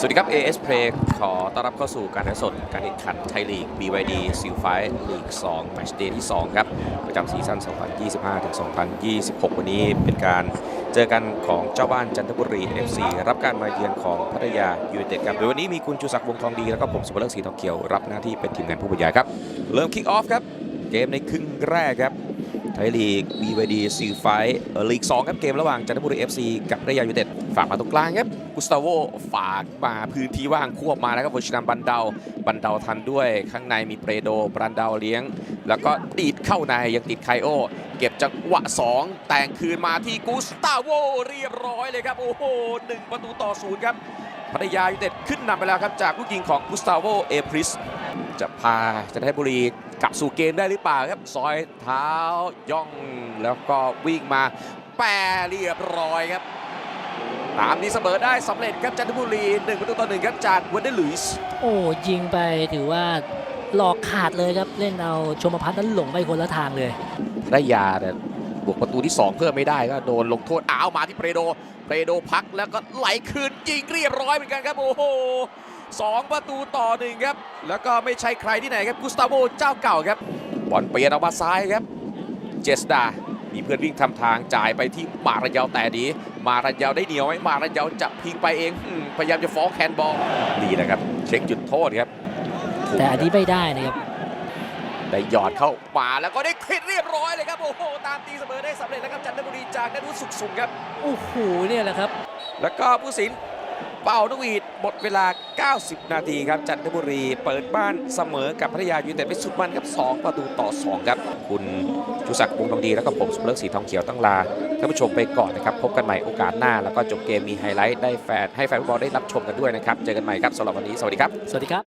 สวัสดีครับ AS Play ขอต้อนรับเข้าสู่การถ่ายสดการแข่งขันไทยลีก BYD ซิลไฟลีก2แมตช์เดย์ที่ 2 ครับ ประจำซีซั่น 2025 ถึง 2026 วันนี้เป็นการเจอกันของเจ้าบ้านจันทบุรี FC รับการมาเยือนของพัทยายูไนเต็ดครับ โดยวันนี้มีคุณชูศักดิ์วงทองดี แล้วก็ผมสุภเลิศรีทองเขียว รับหน้าที่เป็นทีมงานผู้บรรยายครับ เริ่มคิกออฟครับ เกมในครึ่งแรกครับ ไทยลีก BYD ซีไฟลีก 2 ครับเกมระหว่างจันทบุรี FC กับพัทยายูไนเต็ดฝากมาตรงกลางครับกุสตาโวฝากมาพื้นที่ว่างควบมาแล้วครับวชิรัมบันเดาบันเดาทันด้วย ข้างในมีเปรโดบันเดาเลี้ยง แล้วก็ดีดเข้าในยังติดไคโอ เก็บจังหวะ 2 แต่งคืนมาที่กุสตาโวเรียบร้อยเลยครับ โอ้โหหนึ่งประตูต่อศูนย์ครับพัทยายูไนเต็ดขึ้นนำไปแล้วครับจากลูกยิงของกุสตาโวเอพริสจะพาจันทบุรี กลับสู่เกมได้หรือเปล่าครับซอยเท้าย่องแล้วก็วิ่งมาแปรเรียบร้อยครับ ตามนี้เสมอได้สำเร็จครับจันทบุรี1ประตูต่อหนึ่งครับจากวันเดอร์ลุยส์โอ้ยิงไปถือว่าหลอกขาดเลยครับเล่นเอาชมพัฒน์นั้นหลงไปคนละทางเลยได้ยาแต่บวกประตูที่ 2 เพิ่มไม่ได้ก็โดนลงโทษอ้าวมาที่เปรโดเปรโดพักแล้วก็ไหลคืนยิงเรียบร้อยเหมือนกันครับโอ้โห สองประตูต่อหนึ่งครับ แล้วก็ไม่ใช่ใครที่ไหนครับกุสตาโวเจ้าเก่าครับ บอลเปลี่ยนออกมาซ้ายครับ เจสดา มีเพื่อนวิ่งทำทางจ่ายไปที่มาระเยาแต่ดี มาระเยาได้เหนียวไหมมาระเยาจะพิงไปเองอืมพยายามจะฟ้องแคนบอลดีนะครับ เช็คจุดโทษครับถูกแต่อันนี้ครับไม่ได้นะครับได้หยอดเข้ามาแล้วก็ได้ควิดเรียบร้อยเลยครับโอ้โหตามตีเสมอได้สำเร็จแล้วครับจันทบุรีจากนัทวุฒิสุขสุขครับโอ้โหเนี่ยแหละครับ แล้วก็ผู้สิน เป่านกหวีดหมดเวลา 90 นาทีครับจันทบุรีเปิดบ้านเสมอกับพัทยายูเต็ดไปสุดมันครับ 2 ประตูต่อ 2 ครับ คุณชูศักดิ์วงทองดี แล้วก็ผมสุเลิกสีทองเขียวต้องลาท่านผู้ชมไปก่อนนะครับ พบกันใหม่โอกาสหน้า แล้วก็จบเกมมีไฮไลท์ได้แฟนให้แฟนฟุตบอลได้รับชมกันด้วยนะครับ เจอกันใหม่ครับสำหรับวันนี้สวัสดีครับ สวัสดีครับ